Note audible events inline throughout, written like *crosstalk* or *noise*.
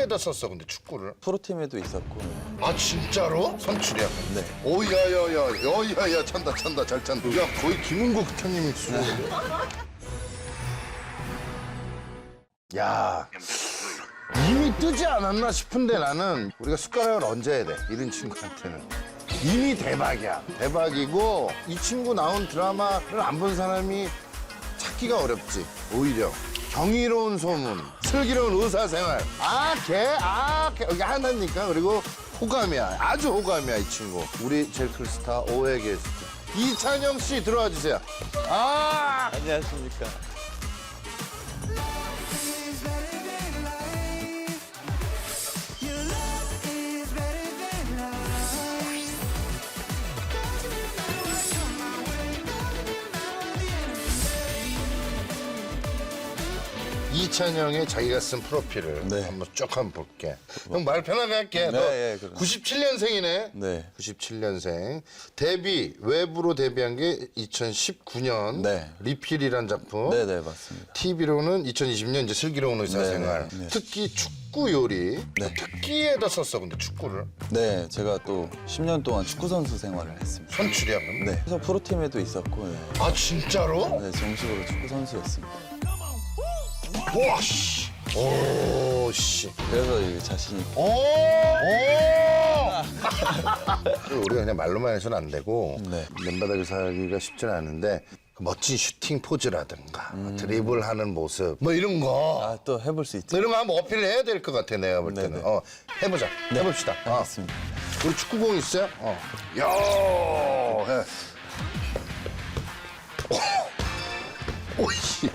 특기에다 썼어 근데 축구를? 프로팀에도 있었고. 아 진짜로? 선출이야? 네. 오야야야 여야야 찬다 찬다 잘 찬다. 야 거의 김은국 형님이 수고인데 야 이미 뜨지 않았나 싶은데 나는 우리가 숟가락을 얹어야 돼 이런 친구한테는. 이미 대박이야. 대박이고 이 친구 나온 드라마를 안 본 사람이 찾기가 어렵지. 오히려 경이로운 소문 슬기로운 의사생활. 아 걔 아 걔 여기 하나니까. 그리고 호감이야. 아주 호감이야 이 친구. 우리 제일 큰 스타 오해 게스트 이찬영 씨 들어와 주세요. 아! 안녕하십니까 이찬영의 자기가 쓴 프로필을 네. 한번 쭉 한번 볼게. 형 말 편하게 할게. 네, 너 예, 그럼. 97년생이네. 네. 97년생. 데뷔 외부로 데뷔한 게 2019년 네. 리필이란 작품. 네 네 맞습니다 TV로는 2020년 이제 슬기로운 의사생활. 네, 네, 네. 특기 축구 요리. 네. 특기에다 썼어 근데 축구를. 네 제가 또 10년 동안 축구 선수 생활을 했습니다 선출이야 그럼. 네 그래서 프로팀에도 있었고 네, 아 진짜로? 네 정식으로 축구 선수였습니다 와 씨. 오 씨. 그래서 이게 자신이 오! 오! *laughs* 우리가 그냥 말로만 해서는 안 되고 네. 맨바닥을 살기가 쉽지는 않은데 그 멋진 슈팅 포즈라든가 드리블하는 모습 뭐 이런 거 아 또 해볼 수 있죠 이런 거 한번 어필을 해야 될 것 같아 내가 볼 때는 네네. 어 해보자 해봅시다 어. 알겠습니다 우리 축구공 있어요? 어. 야 해. 오, 오이씨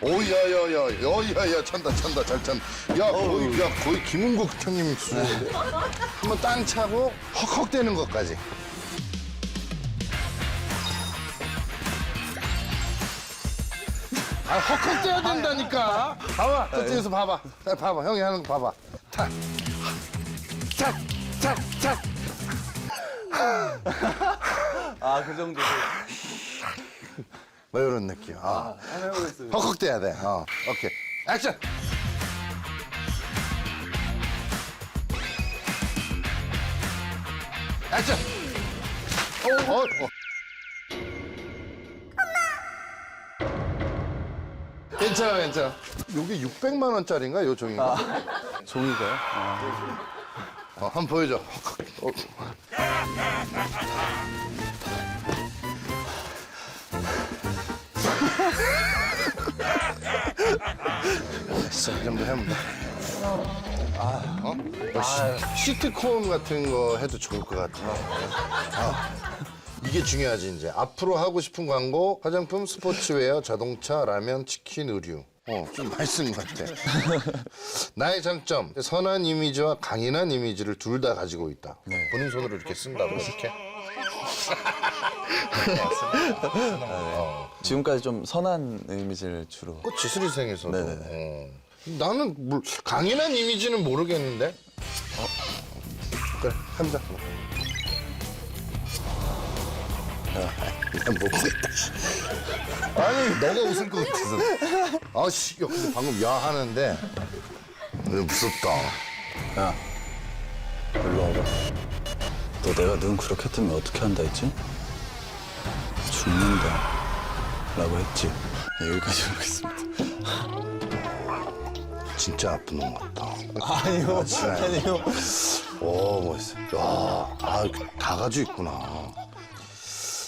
오야야야 여야야 찬다 찬다 잘 찬다 야 거의 야 거의 김은국 형님이 수고인데. 한번 땅 차고 헉헉 대는 것까지. 아 헉헉 대야 된다니까. 봐봐 저쪽에서 봐봐. 자, 봐봐 형이 하는 거 봐봐. 탁탁탁탁. 아 그 정도 뭐 이런 느낌. 아, 한번 해보겠습니다 헉헉대야 돼. 어, 오케이. 액션. 액션. 어, 어, 어. 괜찮아, 괜찮아. 요게 600만 원짜리인가, 요 종이가? 종이가요? 아, 어, 한번 보여줘. 어. 진짜 이 정도 하면 돼. 어? 뭐 시, 시트콤 같은 거 해도 좋을 것 같아. 아, 이게 중요하지 이제. 앞으로 하고 싶은 광고 화장품, 스포츠웨어, 자동차, 라면, 치킨, 의류. 어, 좀 많이 쓴 것 같아. 나의 장점, 선한 이미지와 강인한 이미지를 둘 다 가지고 있다. 본인 손으로 이렇게 쓴다고 이렇게. 지금까지 좀 선한 이미지를 주로 그 지수리생에서도. 어. 나는 물, 강인한 이미지는 모르겠는데. 어. 그래. 야, 그냥. 씨. 아니, 너가 웃을 것 같아서. 아, 씨, 야, 근데 방금 야 하는데. 근데 무섭다. 야 일로 와봐 너 내가 눈 그렇게 뜨면 어떻게 한다 했지? 죽는다 라고 했지 네, 여기까지 하겠습니다 진짜 아픈 놈 같다. 아니요 아니요 오, 멋있어. 야, 아, 다 가지고 있구나.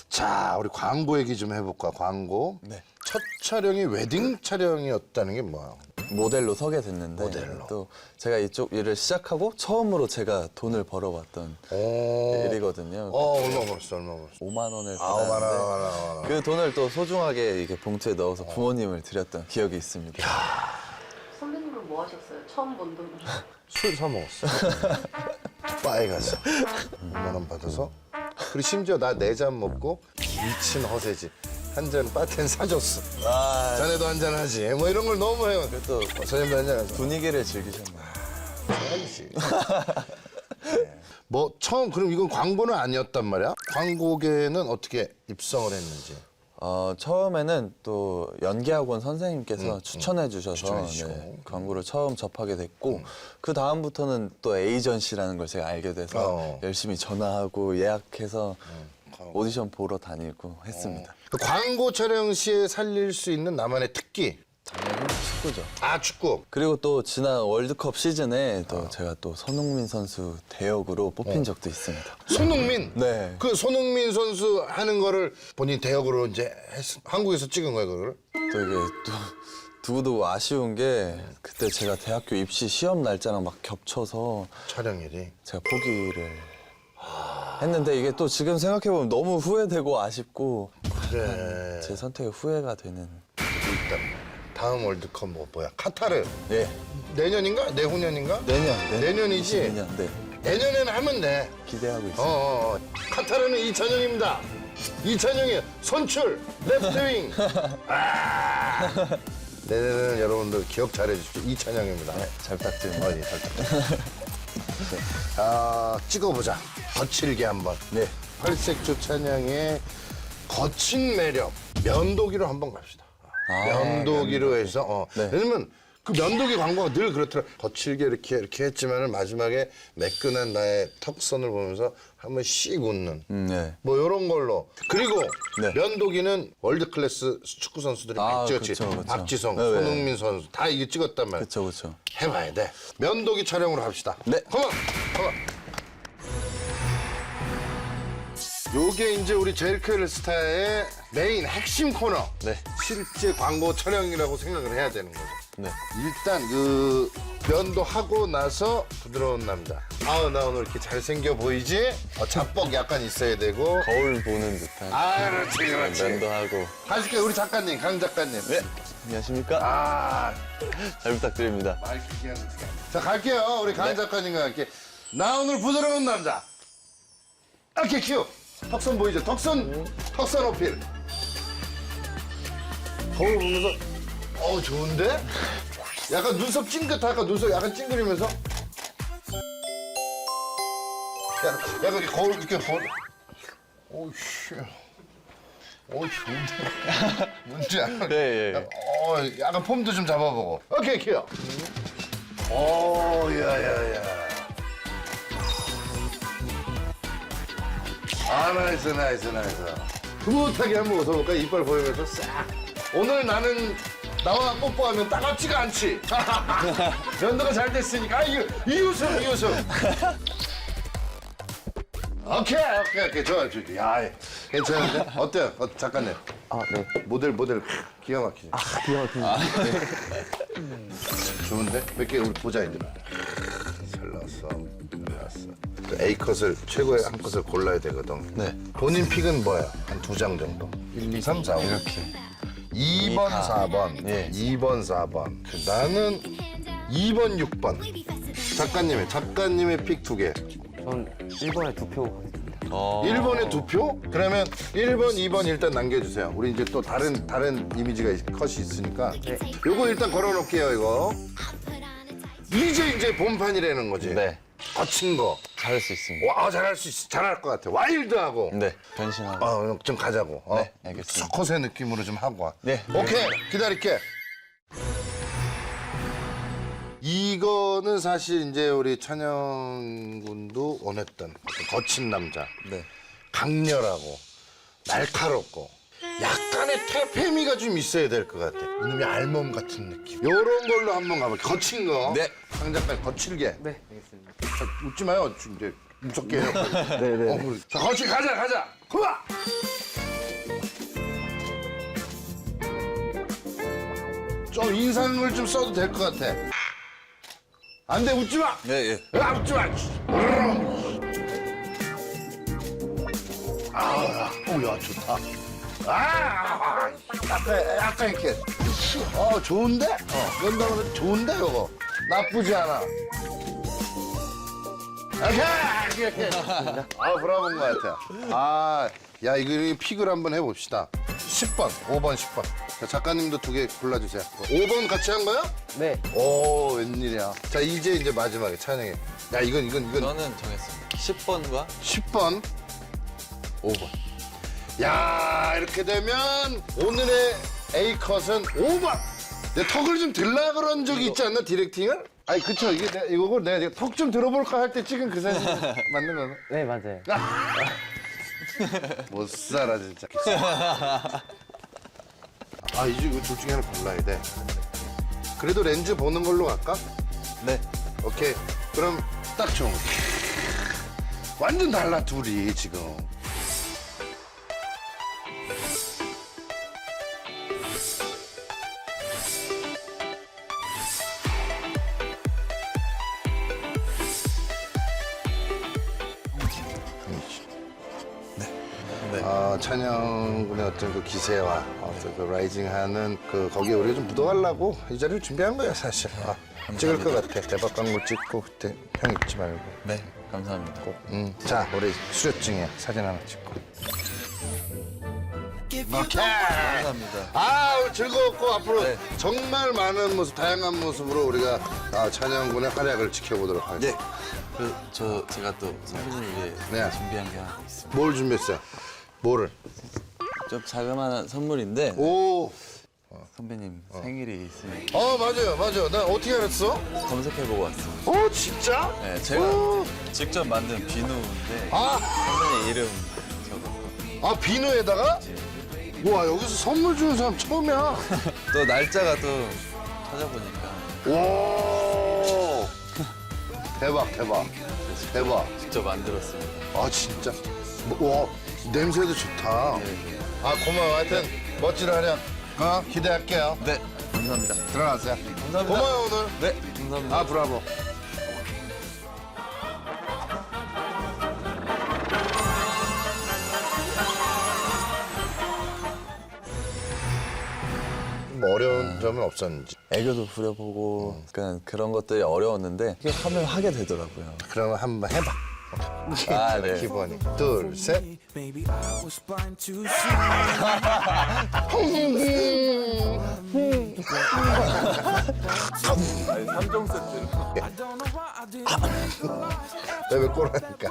자, 우리 광고 얘기 좀 해볼까, 광고. 네. 첫 촬영이 웨딩 촬영이었다는 게 뭐야? 모델로 서게 됐는데 모델로. 또 제가 이쪽 일을 시작하고 처음으로 제가 돈을 벌어봤던 오. 일이거든요. 어, 얼마 벌었어, 얼마 벌었어. 5만 원을 아, 받았는데 오만 원, 오만 원. 그 돈을 또 소중하게 이렇게 봉투에 넣어서 부모님을 드렸던 기억이 있습니다. 선배님은 뭐 하셨어요? 처음 본 돈. 술 사 먹었어. *laughs* 바에 가서 5만 원 받아서. 그리고 심지어 나 네 잔 먹고 미친 허세지. 한 잔 바텐 사줬어. 아, 자네도 한 잔 하지. 뭐 이런 걸 너무 해요. 또 어, 저녁도 한잔 하자. 분위기를 즐기셨나요? 해야지. *laughs* 네. 뭐 처음 그럼 이건 광고는 아니었단 말이야? 광고계는 어떻게 입성을 했는지. 어, 처음에는 또 연기학원 선생님께서 추천해 주셔서 추천해 주시고. 네, 광고를 처음 접하게 됐고 그 다음부터는 또 에이전시라는 걸 제가 알게 돼서 어. 열심히 전화하고 예약해서 오디션 보러 다니고 했습니다. 그 광고 촬영 시에 살릴 수 있는 나만의 특기. 당연히 축구죠. 아, 축구. 그리고 또 지난 월드컵 시즌에 또 제가 또 손흥민 선수 대역으로 뽑힌 적도 있습니다. 손흥민. *laughs* 네. 그 손흥민 선수 하는 거를 본인 대역으로 이제 했, 한국에서 찍은 거예요, 그거를? 또 이게 또 두고두고 아쉬운 게 그때 제가 대학교 입시 시험 날짜랑 막 겹쳐서 촬영일이. 제가 포기를 했는데 이게 또 지금 생각해보면 너무 후회되고 아쉽고 그래. 제 선택에 후회가 되는 일단 다음 월드컵 뭐 뭐야? 카타르. 예 내년인가? 내후년인가? 내년 내년이지? 내년 네 내년에는 하면 돼. 기대하고 어, 있습니다 어, 어. 카타르는 이찬영입니다. 이찬영이 선출 레프트윙. *laughs* 아. 내년에는 여러분들 기억 잘해 주십시오. 이찬영입니다. 네, 잘 부탁드립니다 어, 예, 잘 부탁드립니다. *laughs* 아, 찍어보자. 거칠게 한번. 네. 팔색조 찬양의 거친 매력. 면도기로 한번 갑시다. 아, 면도기로 해서, 어. 네. 왜냐면 그 면도기 광고가 늘 그렇더라. 거칠게 이렇게 이렇게 했지만은 마지막에 매끈한 나의 턱선을 보면서 한번 씩 웃는. 음, 네. 뭐 이런 걸로. 그리고 네. 면도기는 월드 클래스 축구 선수들이 아, 많이 찍었지. 그쵸, 그쵸. 박지성, 네, 네. 손흥민 선수 다 이게 찍었단 말이야. 그쵸 그쵸 해봐야 돼. 면도기 촬영으로 합시다. 네. 컴온, 컴온. 요게 이제 우리 제일크엘 스타의 메인 핵심 코너. 네. 실제 광고 촬영이라고 생각을 해야 되는 거죠. 네. 일단 그 면도 하고 나서 부드러운 남자. 아우 나 오늘 이렇게 잘생겨 보이지? 어, 잡복 약간 있어야 되고. 거울 보는 듯한. 아 그렇지 그렇지. 면도 하고. 가실게 우리 작가님 강 작가님. 네. 안녕하십니까? 아. 잘 부탁드립니다. 마이크 기한 자 갈게요. 우리 강 작가님과 함께. 나 오늘 부드러운 남자. 이렇게 큐. 턱선 보이죠? 턱선 턱선 어필. 거울 보면서 어우 좋은데 약간 눈썹 찡긋할까 눈썹 약간 찡그리면서 약간, 약간 이렇게 거울 이렇게 보 오우씨 오 좋은데 뭔지 알아 네, *laughs* 예, 예. 약간, 어, 약간 폼도 좀 잡아보고 오케이 큐 오, 야야야. 아, 나이스, 나이스, 나이스. 흐뭇하게 한번 웃어볼까? 이빨 보이면서 싹. 오늘 나는 나와 뽀뽀하면 따갑지가 않지. *laughs* 면도가 잘 됐으니까. 아, 이, 이 웃음, 이 웃음. 오케이, 오케이, 오케이. 좋아, 좋아. 야, 괜찮은데? 어때요? 어, 작가님. 아, 네. 모델, 모델. 기가 막히죠? 아, 기가 막히네. 좋은데? 몇 개 우리 보자 이제. 잘 나왔어. 잘 나왔어. 그 A 컷을 최고의 한 컷을 골라야 되거든. 네. 본인 픽은 뭐야? 한 두 장 정도. 1, 2, 3, 4, 5. 이렇게 2번, 아, 4번. 예. 2번, 4번. 나는 2번, 6번. 작가님의 작가님의 픽 두 개. 전 1번에 두 표. 어. 1번에 두 표? 그러면 1번, 2번 일단 남겨주세요. 우리 이제 또 다른 다른 이미지가 있- 컷이 있으니까. 네. 요거 일단 걸어놓을게요, 이거. 이제 이제 본판이라는 거지. 네 거친 거. 잘할 수 있습니다 와, 잘할 수 있어. 잘할 것 같아. 와일드하고. 네 변신하고 어, 좀 가자고. 어? 네, 알겠습니다. 수컷의 느낌으로 좀 하고 와. 네, 오케이, 기다릴게. 이거는 사실 이제 우리 찬영 군도 원했던 어떤 거친 남자. 네. 강렬하고 날카롭고 약간의 태페미가 좀 있어야 될 것 같아. 이놈이 알몸 같은 느낌. 요런 걸로 한번 가볼게. 거친 거. 네. 강 작가 거칠게. 네, 알겠습니다. 자, 웃지 마요. 지금 이제 무섭게 해요. *laughs* 네, 네. 어, 그래. 자, 거치 가자, 가자. 그만. 좀 인상을 좀 써도 될 것 같아. 안 돼, 웃지 마. 네, 예. 아, 웃지 마. 아, 오야 좋다. 아, 약간, 약간 이렇게. 어, 좋은데? 어, 연다면 좋은데, 이거. 나쁘지 않아. 이렇게, 이렇게. 아, 브라보인 것 같아요. 아, 야, 이거 픽을 한번 해봅시다. 10번, 5번, 10번. 자, 작가님도 두 개 골라주세요. 5번 같이 한 거야? 네. 오, 웬일이야. 자, 이제 이제 마지막에 찬영이. 야, 이건, 이건, 이건 저는 정했습니다 10번과 10번. 5번 야 이렇게 되면 오늘의 A 컷은 5번. 내 턱을 좀 들라 그런 적이 있지 않나 디렉팅을? 아니 그쵸 이게 내, 이거고 내가 턱 좀 들어볼까 할 때 찍은 그 사진 *laughs* 맞는 거는? 네 맞아요. 못 살아 진짜. 아 이제 이거 둘 중에 하나 골라야 돼. 그래도 렌즈 보는 걸로 갈까? 네. 오케이. 그럼 딱 좀. 완전 달라 둘이 지금. 네. 아, 찬영군의 어떤 그 기세와 어떤 그 라이징하는 그 거기에 우리가 좀 묻어가려고 이 자리를 준비한 거야 사실. 아, 찍을 것 같아. 대박 광고 찍고 그때 형 잊지 말고. 네. 감사합니다. 응. 자, 우리 수료증에 사진 하나 찍고. 오케이. 감사합니다. 아, 오늘 즐거웠고 앞으로 네. 정말 많은 모습, 다양한 모습으로 우리가 아, 찬영군의 활약을 지켜보도록 하겠습니다. 네. 그, 저, 제가 또 선배님을 위해 네. 준비한 게 하나 있습니다. 뭘 준비했어요? 뭐를? 좀 자그마한 선물인데 오. 선배님 생일이 있으니 어, 맞아요, 맞아요. 나 어떻게 알았어? 검색해보고 왔습니다. 어, 진짜? 네, 제가 오. 직접 만든 비누인데 아, 선배님 이름 적어서 아 비누에다가? 와 여기서 선물 주는 사람 처음이야. *laughs* 또 날짜가 또 찾아보니까 와 대박 대박 대박. 직접 만들었습니다. 아 진짜. 뭐, 와 냄새도 좋다. 네. 아 고마워. 하여튼 멋진 활약. 어 기대할게요. 네, 감사합니다. 들어가세요. 감사합니다. 고마워 오늘. 네, 감사합니다. 아 브라보. 뭐 어려운 점은 없었는지. 애교도 부려보고 약간 그런 것들이 어려웠는데 이게 하면 하게 되더라고요. 그러면 한번 해봐. 아, 네. 기본이. 둘, 셋. 삼종 세트. 내왜 꼬라니까.